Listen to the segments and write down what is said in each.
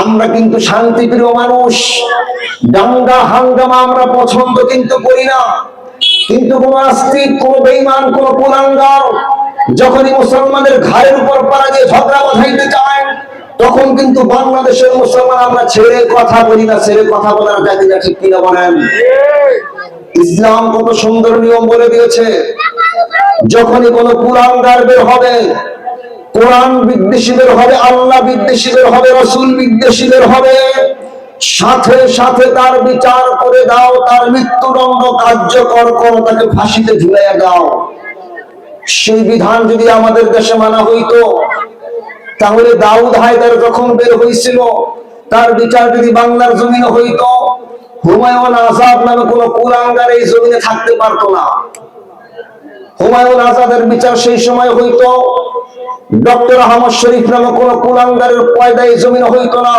আমরা কিন্তু শান্তিপ্রিয় মানুষ। দাঙ্গা, হাঙ্গামা আমরা পছন্দ কিন্তু করি না। কিন্তু কোন আস্তিক কোন বেইমান কোন কুলাঙ্গার যখনই মুসলমানদের ঘাড়ের উপর পাড়া দিয়ে ঝগড়া বাঁধাইতে চায়, তখন কিন্তু বাংলাদেশের মুসলমান আমরা ছেড়ে কথা বলি না ছেড়ে কথা বলার জাতি না, ঠিক কিনা বলেন? ইসলাম কত সুন্দর নিয়ম বলে দিয়েছে। যখনই কোন কুলাঙ্গার বের হবে কোরআন বিদ্বেষীদের হবে, আল্লাহ বিদ্বেষীদের হবে, রসুল বিদ্বেষীদের হবে। সাথে সাথে তার বিচার করে দাও, তার মৃত্যুদণ্ড কার্যকর করো, তাকে ফাঁসিতে ঝুলাইয়া দাও। সেই বিধান যদি আমাদের দেশে মানা হইতো, তাহলে দাউদ হায়দার যখন বের হয়েছিল তার বিচার যদি বাংলার জমিনে হইতো, হুমায়ুন আজাদ নামে কোন কুলাঙ্গার এই জমিনে থাকতে পারতো না। হুমায়ুন আজাদের বিচার সেই সময় হইতো। ডক্টর আহমদ শরীফ কোন কুলাঙ্গারের পয়দা এই জমিনে হইতো না।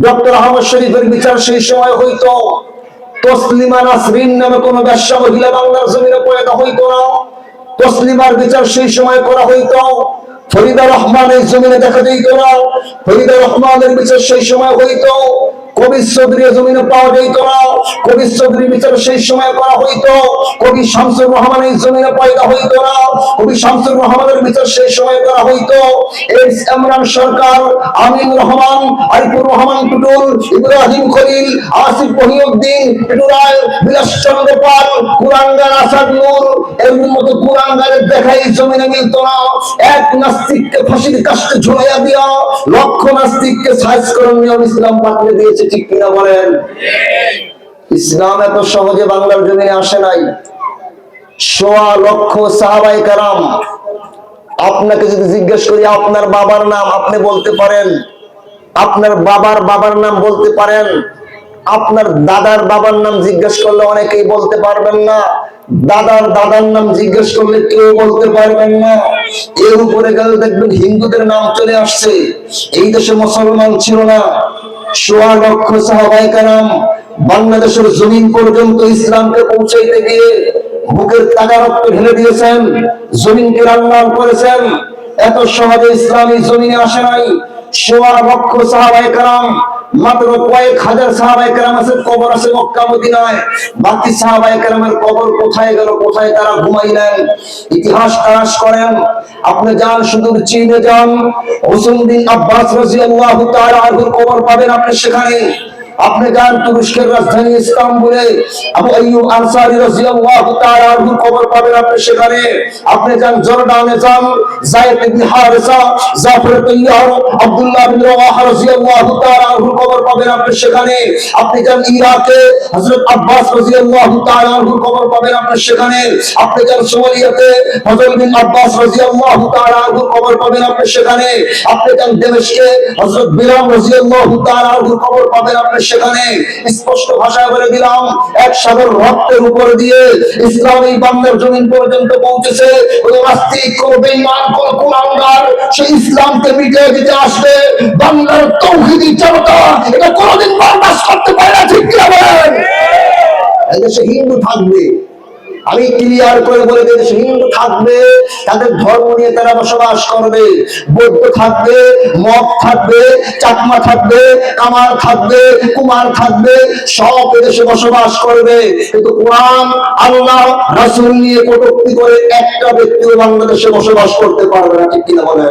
ডক্টর আহমদ শরীফের বিচার সেই সময় হইতো। তসলিমা নাসরিন নামে কোন ব্যবসা মহিলা বাংলার জমিনে পয়দা হইতো না। তসলিমার বিচার সেই সময় করা হইতো। ফরিদা রহমান এই জমিনে দেখা যেত না। ফরিদা রহমানের বিচার সেই সময় হইতো। জমিনে পাওয়া বিচার সেই সময় করা কবি শামসুর রহমান এই জমিনে পয়দা হইতো না। কবি রহমানের বিচার করা এস সরকার রহমান ইব্রাহিম খলিল, আসিফ মহিউদ্দিন পাল, কুরাঙ্গার আসাদ নূর, এর মতো কুরাঙ্গারের দেখা এই জমিনে মিলত না। এক নাস্তিককে ফাঁসির কাস্তে ঝুলাইয়া দিয়া লক্ষ নাস্তিককে সাইজ করার নিয়ম ইসলাম পাঠিয়ে দিয়েছে। ঠিক কিনা বলেন? ইসলাম এত সহজে বাংলার জমিনে আসে নাই। সোয়া লক্ষ সাহাবাই কারাম, আপনাকে যদি জিজ্ঞেস করি, আপনার বাবার নাম আপনি বলতে পারেন? আপনার বাবার বাবার নাম বলতে পারেন? আপনার দাদার বাবার নাম জিজ্ঞেস করলে অনেকেই বলতে পারবেন না। দাদার দাদার নাম জিজ্ঞেস করলে কেউ বলতে পারবেন না। এর উপরে গেলে দেখবেন হিন্দুদের নাম চলে আসছে। এই দেশে মুসলমান ছিল না। সোয়া লক্ষ সাহাবাই কারাম বাংলাদেশের জমিন পর্যন্ত ইসলামকে পৌঁছাইতে গিয়ে বুকের তাগা রক্ত ঢেলে দিয়েছেন, জমিনকে রান্না করেছেন। এত সহজে ইসলামী জমিনে আসে নাই। সোয়া লক্ষ সাহাবাই কারাম মাত্র কয়েক হাজার সাহাবাই কারাম আছে, কবর আছে মক্কা, মদিনায়। বাকি সাহাবাই কেরামের কবর কোথায় গেল, কোথায় তারা ঘুমাইলেন? ইতিহাস তারাশ করেন। আপনি যান, সুদূর চীনে যান। হোসেনদিন আব্বাস রাজিয়াল্লাহু তাআলা আনহুর কবর পাবেন আপনি সেখানে আপনি যান তুরস্কের রাজধানী ইস্তাম্বুলে। আবু আইয়ুব আনসারী রাদিয়াল্লাহু তাআলা আনহুর কবর পাবেন আপনি সেখানে। আপনি যান জর্ডানে, যান যায়েদ ইবনে হারিসা, জাফর তাইয়ার আব্দুল্লাহ বিন রাওয়াহা রাদিয়াল্লাহু তাআলা আনহুর কবর পাবেন আপনি সেখানে। আপনি যান ইরাকে, হযরত আব্বাস রাদিয়াল্লাহু তাআলা আনহুর কবর পাবেন আপনি সেখানে। আপনি যান সোমালিয়াতে, ফজল বিন আব্বাস রাদিয়াল্লাহু তাআলা আনহুর কবর পাবেন আপনি সেখানে। আপনি যান দেশকে হযরত বিলাল রাদিয়াল্লাহু তাআলা আনহুর কবর পাবেন আপনি সেখানে স্পষ্ট ভাষায় বলে দিলাম, এক সাগর রক্তের উপর দিয়ে ইসলাম এই বাংলার জমিন পর্যন্ত পৌঁছেছে। নাস্তিক কোন বেঈমান, কোন সে ইসলামকে মিটিয়ে দিতে আসবে। বাংলার তৌহিদি জনতা এটা কোনোদিন বরদাস্ত করতে পারে না, ঠিক কিনা বলেন? হিন্দু থাকবে। আমি ক্লিয়ার করে বলে দেশে হিন্দু থাকবে, তাদের ধর্ম নিয়ে তারা বসবাস করবে, বৌদ্ধ থাকবে, মগ থাকবে, চাকমা থাকবে, কামার থাকবে, কুমার থাকবে, সব এদেশে বসবাস করবে। কিন্তু কোরআন, আল্লাহ, রাসূল নিয়ে কটূক্তি করে একটা ব্যক্তিও বাংলাদেশে বসবাস করতে পারবে না, ঠিক কিনা বলে